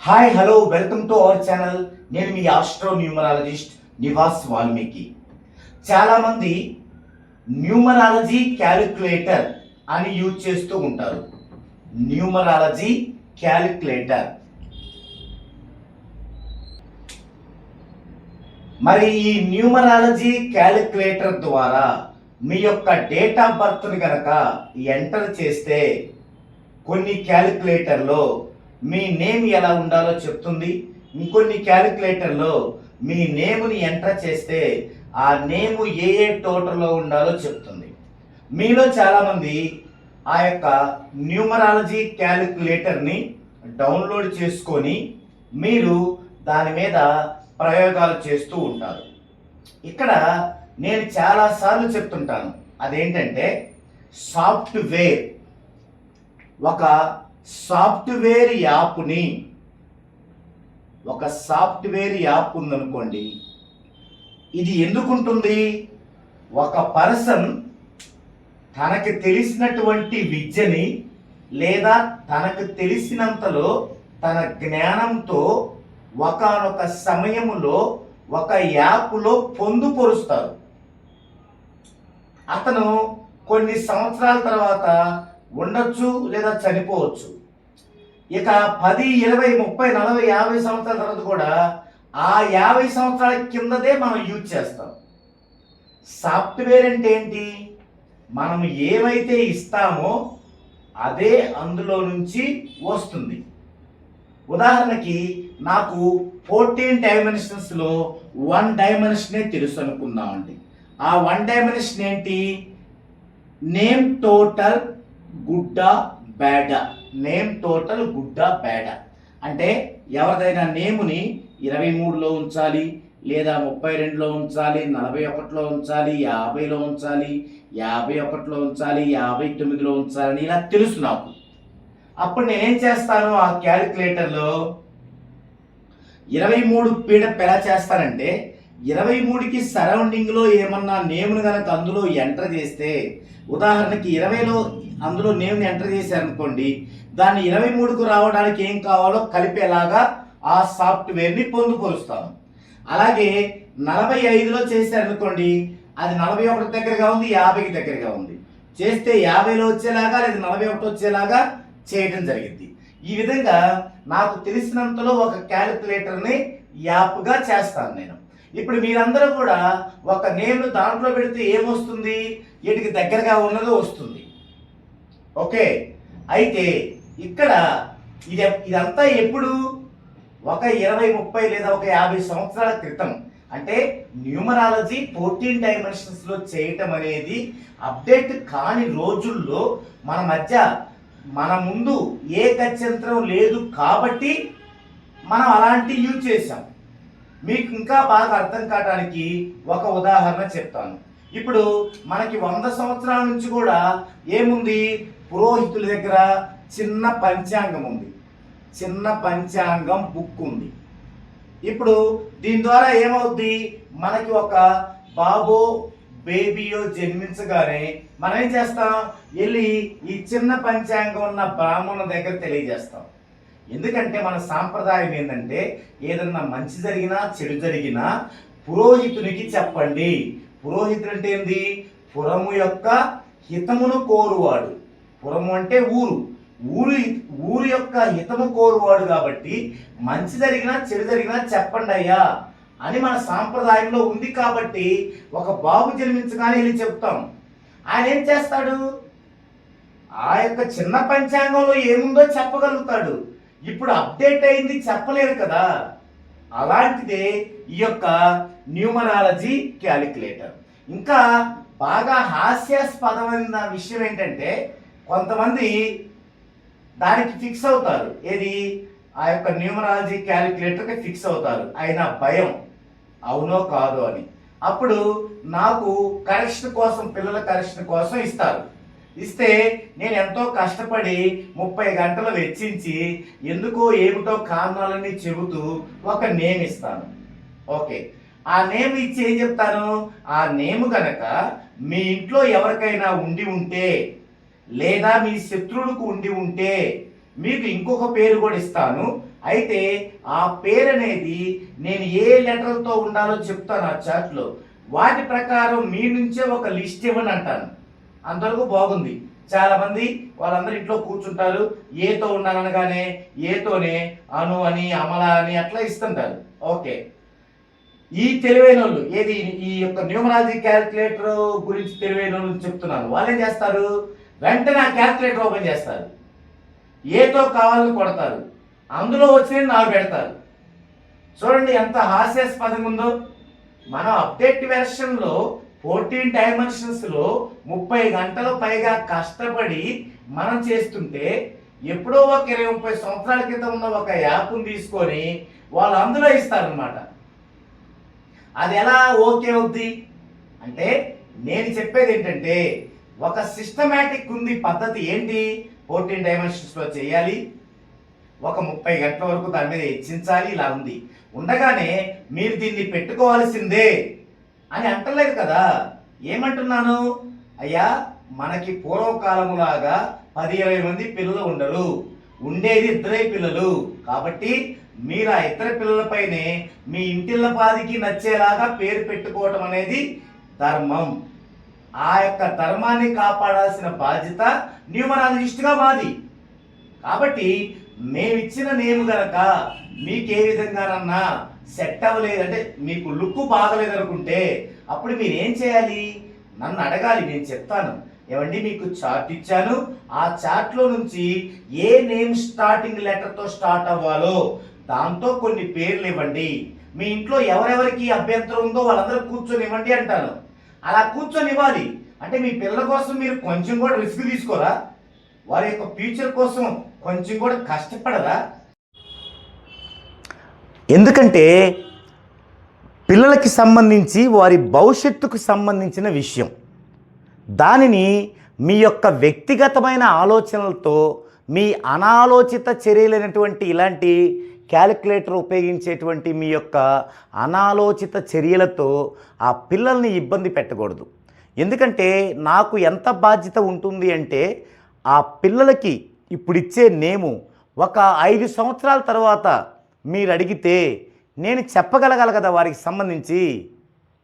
Hi hello welcome to our channel నేను మీ astro numerologist Nivas Valmiki చాలామంది న్యూమరాలజీ క్యాలిక్యులేటర్ అని యూజ్ చేస్తూ ఉంటారు. Numerology calculator. మరి ఈ న్యూమరాలజీ క్యాలిక్యులేటర్ ద్వారా మీ యొక్క డేట్ ఆఫ్ బర్త్ని కనుక ఎంటర్ చేస్తే కొన్ని క్యాలిక్యులేటర్లో మీ నేమ్ ఎలా ఉండాలో చెప్తుంది. ఇంకొన్ని క్యాలిక్యులేటర్లో మీ నేమ్ని ఎంటర్ చేస్తే ఆ నేమ్ ఏ ఏ టోటల్లో ఉండాలో చెప్తుంది. మీలో చాలామంది ఆ యొక్క న్యూమరాలజీ క్యాలిక్యులేటర్ని డౌన్లోడ్ చేసుకొని మీరు దాని మీద ప్రయోగాలు చేస్తూ ఉంటారు. ఇక్కడ నేను చాలాసార్లు చెప్తుంటాను. అదేంటంటే సాఫ్ట్వేర్ ఒక సాఫ్ట్వేర్ యాప్ని ఒక సాఫ్ట్వేర్ యాప్ ఉందనుకోండి ఇది ఎందుకుంటుంది? ఒక పర్సన్ తనకు తెలిసినటువంటి విద్యని లేదా తనకు తెలిసినంతలో తన జ్ఞానంతో ఒకానొక సమయంలో ఒక యాప్లో పొందుపరుస్తారు. అతను కొన్ని సంవత్సరాల తర్వాత ఉండొచ్చు లేదా చనిపోవచ్చు. ఇక పది ఇరవై ముప్పై నలభై యాభై సంవత్సరాల తర్వాత కూడా ఆ యాభై సంవత్సరాల కిందదే మనం యూజ్ చేస్తాం. సాఫ్ట్వేర్ అంటే ఏంటి? మనం ఏమైతే ఇస్తామో అదే అందులో నుంచి వస్తుంది. ఉదాహరణకి నాకు ఫోర్టీన్ డైమెన్షన్స్లో వన్ డైమెన్షనే తెలుసు అనుకుందామండి. ఆ వన్ డైమెన్షన్ ఏంటి? నేమ్ టోటల్ గుడ్డ బేడ నేమ్ టోటల్ గుడ్డ బేడ అంటే ఎవరిదైనా నేముని ఇరవై మూడులో ఉంచాలి లేదా ముప్పై రెండులో ఉంచాలి నలభై ఒకటిలో ఉంచాలి యాభైలో ఉంచాలి యాభై ఒకటిలో ఉంచాలి యాభై తొమ్మిదిలో ఉంచాలని ఇలా తెలుసు నాకు. అప్పుడు నేనేం చేస్తాను ఆ క్యాలిక్యులేటర్లో? ఇరవై మూడు పీడప్ ఎలా చేస్తానంటే ఇరవై మూడుకి సరౌండింగ్లో ఏమన్నా నేమును కనుక అందులో ఎంటర్ చేస్తే ఉదాహరణకి ఇరవైలో అందులో నేమ్ని ఎంటర్ చేశారనుకోండి దాన్ని ఇరవై మూడుకు రావడానికి ఏం కావాలో కలిపేలాగా ఆ సాఫ్ట్వేర్ని పొందుపరుస్తాం అలాగే నలభై ఐదులో చేశారనుకోండి అది నలభై ఒకటి దగ్గరగా ఉంది యాభైకి దగ్గరగా ఉంది. చేస్తే యాభైలో వచ్చేలాగా లేదా నలభై ఒకటి వచ్చేలాగా చేయడం జరిగింది. ఈ విధంగా నాకు తెలిసినంతలో ఒక క్యాలిక్యులేటర్ని యాప్గా చేస్తాను నేను. ఇప్పుడు మీరందరూ కూడా ఒక నేమ్ను దాంట్లో పెడితే ఏమొస్తుంది? వీటికి దగ్గరగా ఉన్నది వస్తుంది. ఓకే? అయితే ఇక్కడ ఇది ఇదంతా ఎప్పుడు? ఒక ఇరవై ముప్పై లేదా ఒక యాభై సంవత్సరాల క్రితం. అంటే న్యూమరాలజీ ఫోర్టీన్ డైమెన్షన్స్లో చేయటం అనేది అప్డేట్ కాని రోజుల్లో మన మధ్య మన ముందు ఏ గత్యంతరం లేదు కాబట్టి మనం అలాంటి యూజ్ చేసాం మీకు ఇంకా బాగా అర్థం కావడానికి ఒక ఉదాహరణ చెప్తాను. ఇప్పుడు మనకి వంద సంవత్సరాల నుంచి కూడా ఏముంది? పురోహితుల దగ్గర చిన్న పంచాంగం ఉంది. చిన్న పంచాంగం బుక్ ఉంది. ఇప్పుడు దీని ద్వారా ఏమవుద్ది? మనకి ఒక బాబో బేబీయో జన్మించగానే మనం ఏం చేస్తాం? వెళ్ళి ఈ చిన్న పంచాంగం ఉన్న బ్రాహ్మణుల దగ్గర తెలియజేస్తాం. ఎందుకంటే మన సాంప్రదాయం ఏంటంటే ఏదన్నా మంచి జరిగినా చెడు జరిగినా పురోహితునికి చెప్పండి. పురోహితుడు అంటే ఏంది? పురము యొక్క హితమును కోరువాడు. పురము అంటే ఊరు. ఊరు ఊరు యొక్క హితము కోరువాడు కాబట్టి మంచి జరిగినా చెడు జరిగినా చెప్పండి అయ్యా అని మన సాంప్రదాయంలో ఉంది కాబట్టి ఒక బాబు జన్మించగానే వెళ్ళి చెప్తాం. ఆయన ఏం చేస్తాడు? ఆ యొక్క చిన్న పంచాంగంలో ఏముందో చెప్పగలుగుతాడు. ఇప్పుడు అప్డేట్ అయింది చెప్పలేరు కదా. అలాంటిదే ఈ యొక్క న్యూమరాలజీ క్యాలిక్యులేటర్. ఇంకా బాగా హాస్యాస్పదమైన విషయం ఏంటంటే కొంతమంది దానికి ఫిక్స్ అవుతారు. ఏది? ఆ యొక్క న్యూమరాలజీ క్యాలిక్యులేటర్కి ఫిక్స్ అవుతారు. అయినా భయం. అవునో కాదో అని. అప్పుడు నాకు కరెక్షన్ కోసం పిల్లల కరెక్షన్ కోసం ఇస్తారు. ఇస్తే నేను ఎంతో కష్టపడి ముప్పై గంటలు వెచ్చించి ఎందుకో ఏమిటో కారణాలన్నీ చెబుతూ ఒక నేమ్ ఇస్తాను. ఓకే. ఆ నేమ్ ఇచ్చి ఏం చెప్తాను? ఆ నేమ్ గనక మీ ఇంట్లో ఎవరికైనా ఉండి ఉంటే లేదా మీ శత్రువులకు ఉండి ఉంటే మీకు ఇంకొక పేరు కూడా ఇస్తాను. అయితే ఆ పేరు అనేది నేను ఏ లెటర్తో ఉండాలో చెప్తాను ఆ చాట్లో వాటి ప్రకారం మీ నుంచే ఒక లిస్ట్ ఇవ్వని అంటాను అంతవరకు బాగుంది. చాలా మంది వాళ్ళందరూ ఇంట్లో కూర్చుంటారు. ఏతో ఉండాలనగానే ఏతోనే అను అని అమల అని అట్లా ఇస్తుంటారు. ఓకే. ఈ తెలివైన వాళ్ళు ఏది? ఈ యొక్క న్యూమరాలజీ క్యాల్కులేటర్ గురించి తెలివైన వాళ్ళు చెప్తున్నాను. వాళ్ళు ఏం చేస్తారు? వెంటనే ఆ క్యాల్కులేటర్ ఓపెన్ చేస్తారు. ఏతో కావాలని కొడతారు. అందులో వచ్చినవి నాకు పెడతారు. చూడండి ఎంత హాస్యాస్పదంగా ఉందో. మనం అప్డేట్ వెర్షన్లో ఫోర్టీన్ డైమెన్షన్స్లో ముప్పై గంటలు పైగా కష్టపడి మనం చేస్తుంటే ఎప్పుడో ఒక ఇరవై ముప్పై సంవత్సరాల క్రితం ఉన్న ఒక యాప్ని తీసుకొని వాళ్ళు అందులో ఇస్తారనమాట అది ఎలా ఓకే అవుద్ది? అంటే నేను చెప్పేది ఏంటంటే ఒక సిస్టమేటిక్ ఉంది పద్ధతి ఏంటి? ఫోర్టీన్ డైమెన్షన్స్లో చేయాలి. ఒక ముప్పై గంటల వరకు దాని మీద హెచ్చించాలి ఇలా ఉంది. ఉండగానే మీరు దీన్ని పెట్టుకోవాల్సిందే. అని అంటలేదు కదా. ఏమంటున్నాను? అయ్యా మనకి పూర్వకాలములాగా పది ఇరవై మంది పిల్లలు ఉండరు. ఉండేది ఇద్దరే పిల్లలు. కాబట్టి మీరు ఆ ఇతర పిల్లలపైనే మీ ఇంటిళ్ళ పాదికి నచ్చేలాగా పేరు పెట్టుకోవటం అనేది ధర్మం. ఆ యొక్క ధర్మాన్ని కాపాడాల్సిన బాధ్యత న్యూమరాలజిస్ట్గా మాది. కాబట్టి మేమిచ్చిన నేమ్ గనక మీకు ఏ విధంగానన్నా సెట్ అవ్వలేదంటే మీకు లుక్ బాగలేదు అనుకుంటే అప్పుడు మీరు ఏం చేయాలి? నన్ను అడగాలి నేను చెప్తాను. ఏమండి మీకు చార్ట్ ఇచ్చాను. ఆ చార్ట్లో నుంచి ఏ నేమ్ స్టార్టింగ్ లెటర్తో స్టార్ట్ అవ్వాలో దాంతో కొన్ని పేర్లు ఇవ్వండి. మీ ఇంట్లో ఎవరెవరికి అభ్యంతరం ఉందో వాళ్ళందరూ కూర్చొని ఇవ్వండి అంటాను. అలా కూర్చొని ఇవ్వాలి అంటే మీ పిల్లల కోసం మీరు కొంచెం కూడా రిస్క్ తీసుకోరా? వారి యొక్క ఫ్యూచర్ కోసం కొంచెం కూడా కష్టపడరా? ఎందుకంటే పిల్లలకి సంబంధించి వారి భవిష్యత్తుకు సంబంధించిన విషయం. దానిని మీ యొక్క వ్యక్తిగతమైన ఆలోచనలతో మీ అనాలోచిత చర్యలైనటువంటి ఇలాంటి క్యాలిక్యులేటర్ ఉపయోగించేటువంటి మీ యొక్క అనాలోచిత చర్యలతో ఆ పిల్లల్ని ఇబ్బంది పెట్టకూడదు. ఎందుకంటే నాకు ఎంత బాధ్యత ఉంటుంది అంటే ఆ పిల్లలకి ఇప్పుడు ఇచ్చే నేము ఒక ఐదు సంవత్సరాల తర్వాత మీరు అడిగితే నేను చెప్పగలగాలి కదా వారికి సంబంధించి.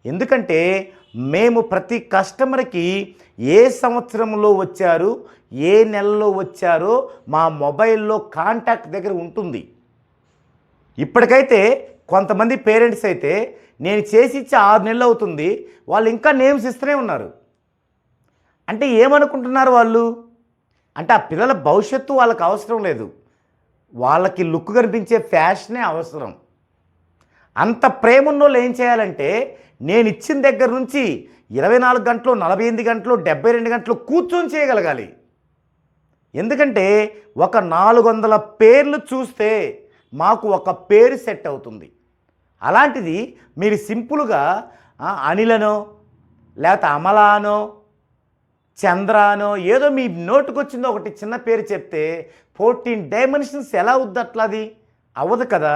ఎందుకంటే మేము ప్రతి కస్టమర్కి ఏ సంవత్సరంలో వచ్చారు ఏ నెలలో వచ్చారో మా మొబైల్లో కాంటాక్ట్ దగ్గర ఉంటుంది. ఇప్పటికైతే కొంతమంది పేరెంట్స్ అయితే నేను చేసి ఇచ్చి ఆరు నెలలు అవుతుంది వాళ్ళు ఇంకా నేమ్స్ ఇస్తూనే ఉన్నారు. అంటే ఏమనుకుంటున్నారు వాళ్ళు? అంటే ఆ పిల్లల భవిష్యత్తు వాళ్ళకి అవసరం లేదు. వాళ్ళకి లుక్ కనిపించే ఫ్యాషనే అవసరం. అంత ప్రేమ ఉన్నోళ్ళు ఏం చేయాలంటే నేను ఇచ్చిన దగ్గర నుంచి ఇరవై నాలుగు గంటలు నలభై ఎనిమిది గంటలు డెబ్బై రెండు గంటలు కూర్చొని చేయగలగాలి. ఎందుకంటే ఒక నాలుగు వందల పేర్లు చూస్తే మాకు ఒక పేరు సెట్ అవుతుంది. అలాంటిది మీరు సింపుల్గా అనిలనో లేకపోతే అమలానో చంద్రానో ఏదో మీ నోటుకొచ్చిందో ఒకటి చిన్న పేరు చెప్తే ఫోర్టీన్ డైమెన్షన్స్ ఎలా అవుద్ది అట్లా అది? అవ్వదు కదా.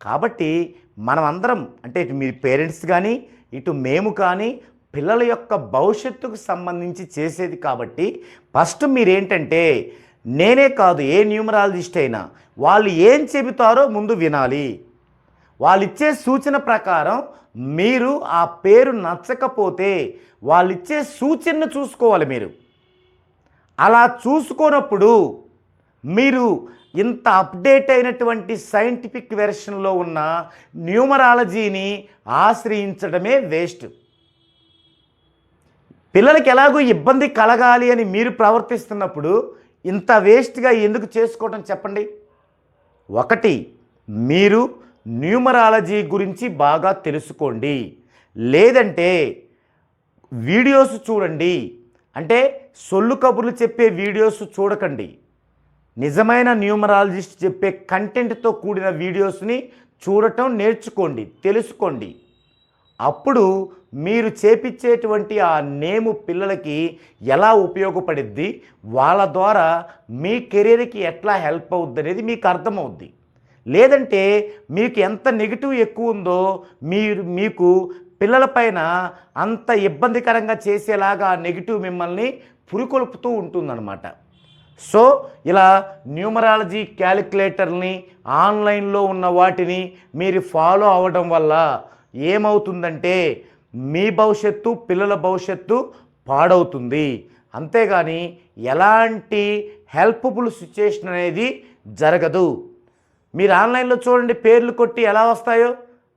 కాబట్టి మనమందరం అంటే ఇటు మీ పేరెంట్స్ కానీ ఇటు మేము కానీ పిల్లల యొక్క భవిష్యత్తుకు సంబంధించి చేసేది కాబట్టి ఫస్ట్ మీరేంటంటే నేనే కాదు ఏ న్యూమరాలజిస్ట్ అయినా వాళ్ళు ఏం చెబుతారో ముందు వినాలి. వాళ్ళు ఇచ్చే సూచన ప్రకారం మీరు ఆ పేరు నచ్చకపోతే వాళ్ళు ఇచ్చే సూచనను చూసుకోవాలి మీరు. అలా చూసుకున్నప్పుడు మీరు ఇంత అప్డేట్ అయినటువంటి సైంటిఫిక్ వెర్షన్లో ఉన్న న్యూమరాలజీని ఆశ్రయించడమే వేస్ట్. పిల్లలకి ఎలాగో ఇబ్బంది కలగాలి అని మీరు ప్రవర్తిస్తున్నప్పుడు ఇంత వేస్ట్గా ఎందుకు చేసుకోవటం చెప్పండి? ఒకటి మీరు న్యూమరాలజీ గురించి బాగా తెలుసుకోండి. లేదంటే వీడియోస్ చూడండి. అంటే సొల్లు కబుర్లు చెప్పే వీడియోస్ చూడకండి. నిజమైన న్యూమరాలజిస్ట్ చెప్పే కంటెంట్తో కూడిన వీడియోస్ని చూడటం నేర్చుకోండి తెలుసుకోండి. అప్పుడు మీరు చేపించేటువంటి ఆ నేము పిల్లలకి ఎలా ఉపయోగపడిద్ది? వాళ్ళ ద్వారా మీ కెరీర్కి ఎట్లా హెల్ప్ అవుద్ది అనేది మీకు అర్థమవుద్ది. లేదంటే మీకు ఎంత నెగిటివ్ ఎక్కువ ఉందో మీరు మీకు పిల్లలపైన అంత ఇబ్బందికరంగా చేసేలాగా నెగిటివ్ మిమ్మల్ని పురికొల్పుతూ ఉంటుందన్నమాట. సో ఇలా న్యూమరాలజీ క్యాలిక్యులేటర్ని ఆన్లైన్లో ఉన్న వాటిని మీరు ఫాలో అవ్వడం వల్ల ఏమవుతుందంటే మీ భవిష్యత్తు పిల్లల భవిష్యత్తు పాడవుతుంది. అంతేగాని ఎలాంటి హెల్ప్ఫుల్ సిచ్యుయేషన్ అనేది జరగదు. మీరు ఆన్లైన్లో చూడండి పేర్లు కొట్టి ఎలా వస్తాయో?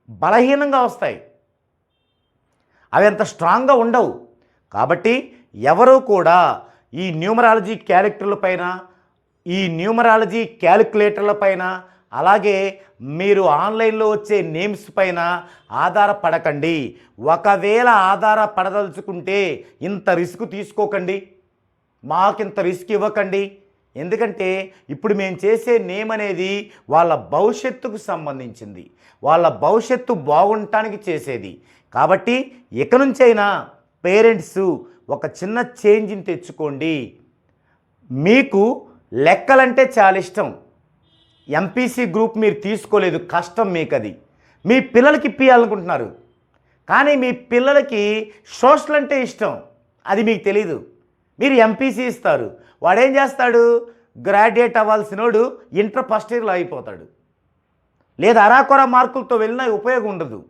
బలహీనంగా వస్తాయి. అవి అంత స్ట్రాంగ్గా ఉండవు. కాబట్టి ఎవరూ కూడా ఈ న్యూమరాలజీ క్యారెక్టర్ల పైన ఈ న్యూమరాలజీ క్యాలిక్యులేటర్ల పైన అలాగే మీరు ఆన్లైన్లో వచ్చే నేమ్స్ పైన ఆధారపడకండి. ఒకవేళ ఆధారపడదలుచుకుంటే ఇంత రిస్క్ తీసుకోకండి. మాకింత రిస్క్ ఇవ్వకండి. ఎందుకంటే ఇప్పుడు మేము చేసే నేమ్ అనేది వాళ్ళ భవిష్యత్తుకు సంబంధించింది. వాళ్ళ భవిష్యత్తు బాగుండటానికి చేసేది. కాబట్టి ఇక నుంచైనా పేరెంట్స్ ఒక చిన్న చేంజ్ని తెచ్చుకోండి. మీకు లెక్కలంటే చాలా ఇష్టం. ఎంపీసీ గ్రూప్ మీరు తీసుకోలేదు కష్టం మీకు అది మీ పిల్లలకి ఇప్పియాలనుకుంటున్నారు కానీ మీ పిల్లలకి సోషల్ అంటే ఇష్టం. అది మీకు తెలీదు. మీరు ఎంపీసీ ఇస్తారు. వాడేం చేస్తాడు? గ్రాడ్యుయేట్ అవ్వాల్సినోడు ఇంటర్ ఫస్ట్ ఇయర్లో అయిపోతాడు. లేదా అరాకొర మార్కులతో వెళ్ళినా ఉపయోగం ఉండదు.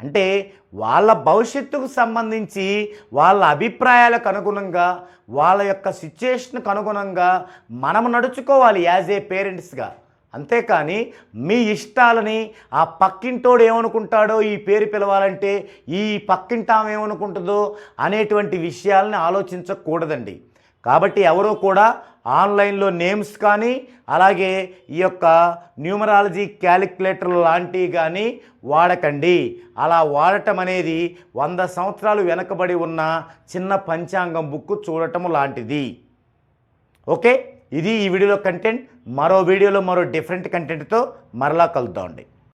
అంటే వాళ్ళ భవిష్యత్తుకు సంబంధించి వాళ్ళ అభిప్రాయాలకు అనుగుణంగా వాళ్ళ యొక్క సిచ్యుయేషన్కు అనుగుణంగా మనం నడుచుకోవాలి యాజ్ ఏ పేరెంట్స్గా. అంతేకాని మీ ఇష్టాలని ఆ పక్కింటోడు ఏమనుకుంటాడో ఈ పేరు పిలవాలంటే ఈ పక్కింటాం ఏమనుకుంటుందో అనేటువంటి విషయాలని ఆలోచించకూడదండి. కాబట్టి ఎవరో కూడా ఆన్లైన్లో నేమ్స్ కానీ అలాగే ఈ యొక్క న్యూమరాలజీ క్యాలిక్యులేటర్ లాంటివి కానీ వాడకండి. అలా వాడటం అనేది వంద సంవత్సరాలు వెనకబడి ఉన్న చిన్న పంచాంగం బుక్ చూడటం లాంటిది. ఓకే? ఇది ఈ వీడియోలో కంటెంట్ మరో వీడియోలో మరో డిఫరెంట్ కంటెంట్తో మరలా కలుద్దామండి.